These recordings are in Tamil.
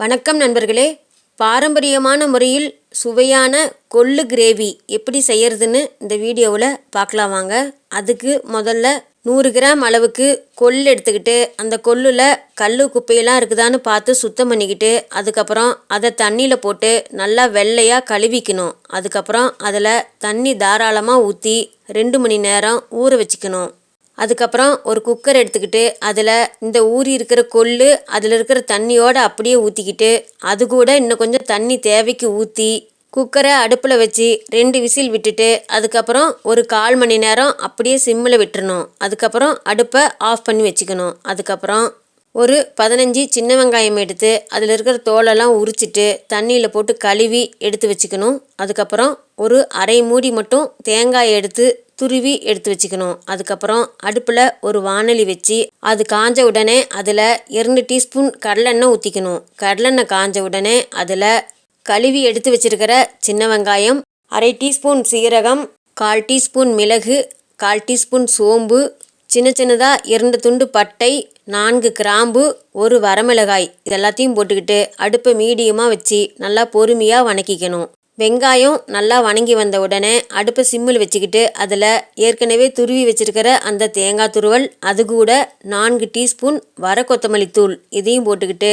வணக்கம் நண்பர்களே. பாரம்பரியமான முறையில் சுவையான கொள்ளு கிரேவி எப்படி செய்யறதுன்னு இந்த வீடியோவில் பார்க்கலாம் வாங்க. அதுக்கு முதல்ல நூறு கிராம் அளவுக்கு கொள்ளு எடுத்துக்கிட்டு அந்த கொள்ளில் கல் குப்பையெல்லாம் இருக்குதான்னு பார்த்து சுத்தம் பண்ணிக்கிட்டு அதுக்கப்புறம் அதை தண்ணியில் போட்டு நல்லா வெள்ளையாக கழுவிக்கணும். அதுக்கப்புறம் அதில் தண்ணி தாராளமாக ஊற்றி ரெண்டு மணி நேரம் ஊற வச்சுக்கணும். அதுக்கப்புறம் ஒரு குக்கர் எடுத்துக்கிட்டு அதில் இந்த ஊறி இருக்கிற கொள்ளு அதில் இருக்கிற தண்ணியோடு அப்படியே ஊற்றிக்கிட்டு அது கூட இன்னும் கொஞ்சம் தண்ணி தேவைக்கு ஊற்றி குக்கரை அடுப்பில் வச்சு ரெண்டு விசில் விட்டுட்டு அதுக்கப்புறம் ஒரு கால் மணி நேரம் அப்படியே சிம்மில் விட்டுறணும். அதுக்கப்புறம் அடுப்பை ஆஃப் பண்ணி வச்சுக்கணும். அதுக்கப்புறம் ஒரு பதினஞ்சு சின்ன வெங்காயம் எடுத்து அதில் இருக்கிற தோலெல்லாம் உரிச்சிட்டு தண்ணியில் போட்டு கழுவி எடுத்து வச்சுக்கணும். அதுக்கப்புறம் ஒரு அரை மூடி மட்டும் தேங்காய் எடுத்து துருவி எடுத்து வச்சுக்கணும். அதுக்கப்புறம் அடுப்பில் ஒரு வானொலி வச்சு அது காஞ்ச உடனே அதில் இரண்டு டீஸ்பூன் கடலெண்ணெய் ஊற்றிக்கணும் கடலெண்ணெய் காஞ்ச உடனே அதில் கழுவி எடுத்து வச்சிருக்கிற சின்ன வெங்காயம் அரை டீஸ்பூன் சீரகம் கால் டீஸ்பூன் மிளகு கால் டீஸ்பூன் சோம்பு சின்ன சின்னதாக இரண்டு துண்டு பட்டை நான்கு கிராம்பு ஒரு வரமிளகாய். இதெல்லாத்தையும் போட்டுக்கிட்டு அடுப்பை மீடியமாக வச்சு நல்லா பொறுமையாக வணக்கிக்கணும். வெங்காயம் நல்லா வணங்கி வந்த உடனே அடுப்பை சிம்மில் வச்சுக்கிட்டு அதில் ஏற்கனவே துருவி வச்சுருக்கிற அந்த தேங்காய் துருவல் அது கூட நான்கு டீஸ்பூன் வர கொத்தமல்லி தூள் இதையும் போட்டுக்கிட்டு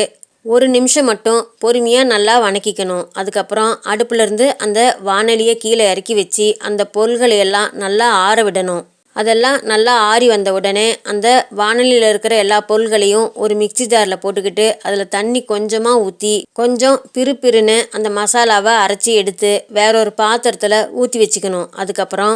ஒரு நிமிஷம் மட்டும் பொறுமையாக நல்லா வணக்கிக்கணும். அதுக்கப்புறம் அடுப்புலேருந்து அந்த வானலியை கீழே இறக்கி வச்சு அந்த பொருள்களை எல்லாம் நல்லா ஆற விடணும். அதெல்லாம் நல்லா ஆறி வந்த உடனே அந்த வானலியில் இருக்கிற எல்லா பொருள்களையும் ஒரு மிக்சி ஜாரில் போட்டுக்கிட்டு அதில் தண்ணி கொஞ்சமாக ஊற்றி கொஞ்சம் பிறுபிறுன்னு அந்த மசாலாவை அரைச்சி எடுத்து வேற ஒரு பாத்திரத்தில் ஊற்றி வச்சுக்கணும். அதுக்கப்புறம்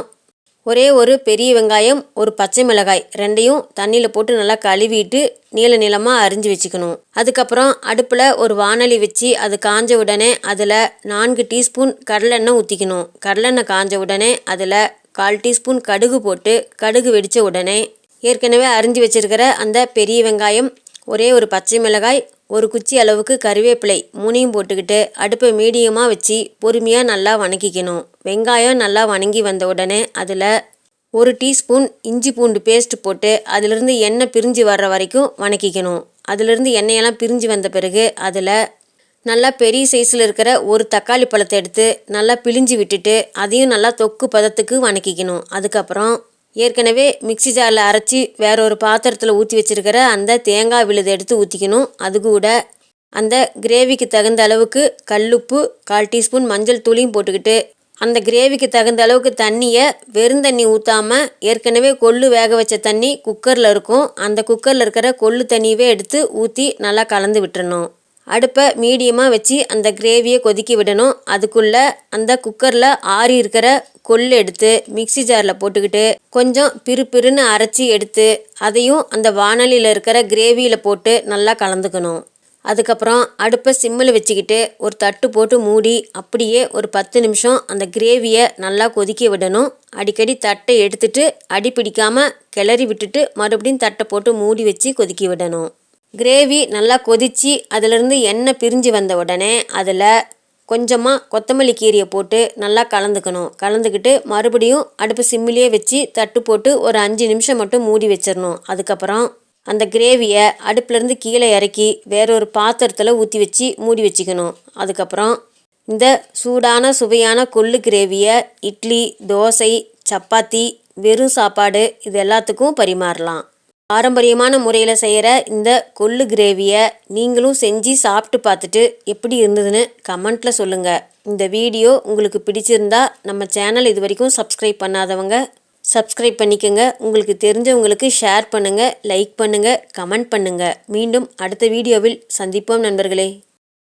ஒரே ஒரு பெரிய வெங்காயம் ஒரு பச்சை மிளகாய் ரெண்டையும் தண்ணியில் போட்டு நல்லா கழுவிட்டு நீள நீளமாக அரிஞ்சு வச்சுக்கணும். அதுக்கப்புறம் அடுப்பில் ஒரு வானலி வச்சு அது காஞ்ச உடனே அதில் நான்கு டீஸ்பூன் கடலெண்ணெய் ஊற்றிக்கணும் கடலெண்ணெய் காஞ்ச உடனே அதில் கால் டீஸ்பூன் கடுகு போட்டு கடுகு வெடித்த உடனே ஏற்கனவே அரிஞ்சு வச்சுருக்கிற அந்த பெரிய வெங்காயம் ஒரே ஒரு பச்சை மிளகாய் ஒரு குச்சி அளவுக்கு கருவேப்பிலை மூணையும் போட்டுக்கிட்டு அடுப்பை மீடியமாக வச்சு பொறுமையாக நல்லா வணக்கிக்கணும். வெங்காயம் நல்லா வணங்கி வந்த உடனே அதில் ஒரு டீஸ்பூன் இஞ்சி பூண்டு பேஸ்ட் போட்டு அதிலிருந்து எண்ணெய் பிரிஞ்சு வர்ற வரைக்கும் வணக்கிக்கணும். அதிலிருந்து எண்ணெயெல்லாம் பிரிஞ்சு வந்த பிறகு அதில் நல்லா பெரிய சைஸில் இருக்கிற ஒரு தக்காளி பழத்தை எடுத்து நல்லா பிழிஞ்சு விட்டுட்டு அதையும் நல்லா தொக்கு பதத்துக்கு வணக்கிக்கணும். அதுக்கப்புறம் ஏற்கனவே மிக்சி ஜாரில் அரைச்சி வேற ஒரு பாத்திரத்தில் ஊற்றி வச்சுருக்கிற அந்த தேங்காய் விழுதை எடுத்து ஊற்றிக்கணும் அது கூட அந்த கிரேவிக்கு தகுந்த அளவுக்கு கல்லுப்பு கால் டீஸ்பூன் மஞ்சள் தூளியும் போட்டுக்கிட்டு அந்த கிரேவிக்கு தகுந்த அளவுக்கு தண்ணியை வெறும் தண்ணி ஊற்றாமல் ஏற்கனவே கொள்ளு வேக வச்ச தண்ணி குக்கரில் இருக்கும். அந்த குக்கரில் இருக்கிற கொள்ளு தண்ணியவே எடுத்து ஊற்றி நல்லா கலந்து விட்டுறணும். அடுப்பை மீடியமாக வச்சு அந்த கிரேவியை கொதிக்க விடணும். அதுக்குள்ளே அந்த குக்கரில் ஆறி இருக்கிற கொள்ளு எடுத்து மிக்சி ஜாரில் போட்டுக்கிட்டு கொஞ்சம் பிறு பிறுன்னு அரைச்சி எடுத்து அதையும் அந்த வானலியில் இருக்கிற கிரேவியில் போட்டு நல்லா கலந்துக்கணும். அதுக்கப்புறம் அடுப்பை சிம்மில் வச்சுக்கிட்டு ஒரு தட்டு போட்டு மூடி அப்படியே ஒரு பத்து நிமிஷம் அந்த கிரேவியை நல்லா கொதிக்க விடணும். அடிக்கடி தட்டை எடுத்துட்டு அடி பிடிக்காமல் கிளறி விட்டுட்டு மறுபடியும் தட்டை போட்டு மூடி வச்சு கொதிக்க விடணும். கிரேவி நல்லா கொதித்து அதிலிருந்து எண்ணெய் பிரிஞ்சு வந்த உடனே அதில் கொஞ்சமாக கொத்தமல்லி கீரையை போட்டு நல்லா கலந்துக்கணும். கலந்துக்கிட்டு மறுபடியும் அடுப்பு சிம்மிலேயே வச்சு தட்டு போட்டு ஒரு அஞ்சு நிமிஷம் மட்டும் மூடி வச்சிடணும் அதுக்கப்புறம் அந்த கிரேவியை அடுப்புலேருந்து கீழே இறக்கி வேறொரு பாத்திரத்தில் ஊற்றி வச்சு மூடி வச்சுக்கணும். அதுக்கப்புறம் இந்த சூடான சுவையான கொள்ளு கிரேவியை இட்லி தோசை சப்பாத்தி வெறும் சாப்பாடு இது எல்லாத்துக்கும் பரிமாறலாம். பாரம்பரியமான முறையில் செய்கிற இந்த கொள்ளு கிரேவியை நீங்களும் செஞ்சு சாப்பிட்டு பார்த்துட்டு எப்படி இருந்ததுன்னு கமெண்ட்டில் சொல்லுங்கள் இந்த வீடியோ உங்களுக்கு பிடிச்சிருந்தா நம்ம சேனல் இது வரைக்கும் சப்ஸ்கிரைப் பண்ணாதவங்க சப்ஸ்கிரைப் பண்ணிக்கோங்க. உங்களுக்கு தெரிஞ்சவங்களுக்கு ஷேர் பண்ணுங்கள் லைக் பண்ணுங்கள் கமெண்ட் பண்ணுங்கள் மீண்டும் அடுத்த வீடியோவில் சந்திப்போம் நண்பர்களே.